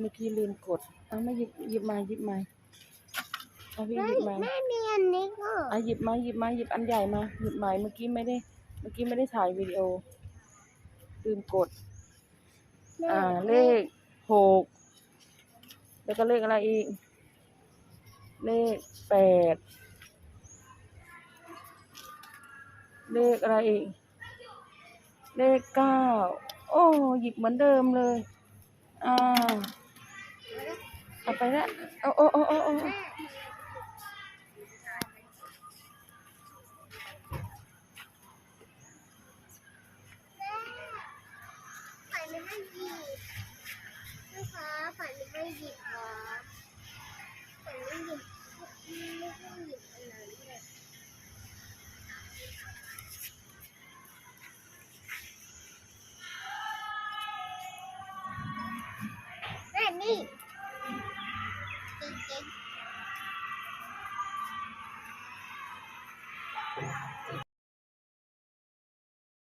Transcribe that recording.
เมื่อกี้ลืมกดเอาไม่หยิบหยิบมาหยิบมาเอาพี่แม่หยิบมาแม่มีอันนี้ก็อะหยิบมาหยิบมาหยิบอันใหญ่มาหยิบใหม่เมื่อกี้ไม่ได้ เมื่อกี้ไม่ได้ถ่ายวิดีโอลืมกดแม่อ่าเลขหกแล้วก็เลขอะไรอีก เลขแปดเลขอะไรอีก เลขเก้าโอ้หยิบเหมือนเดิมเลย อ่า เอาไปละโอ้โอ้โอ้โอ้โอ้ฝัน ไม่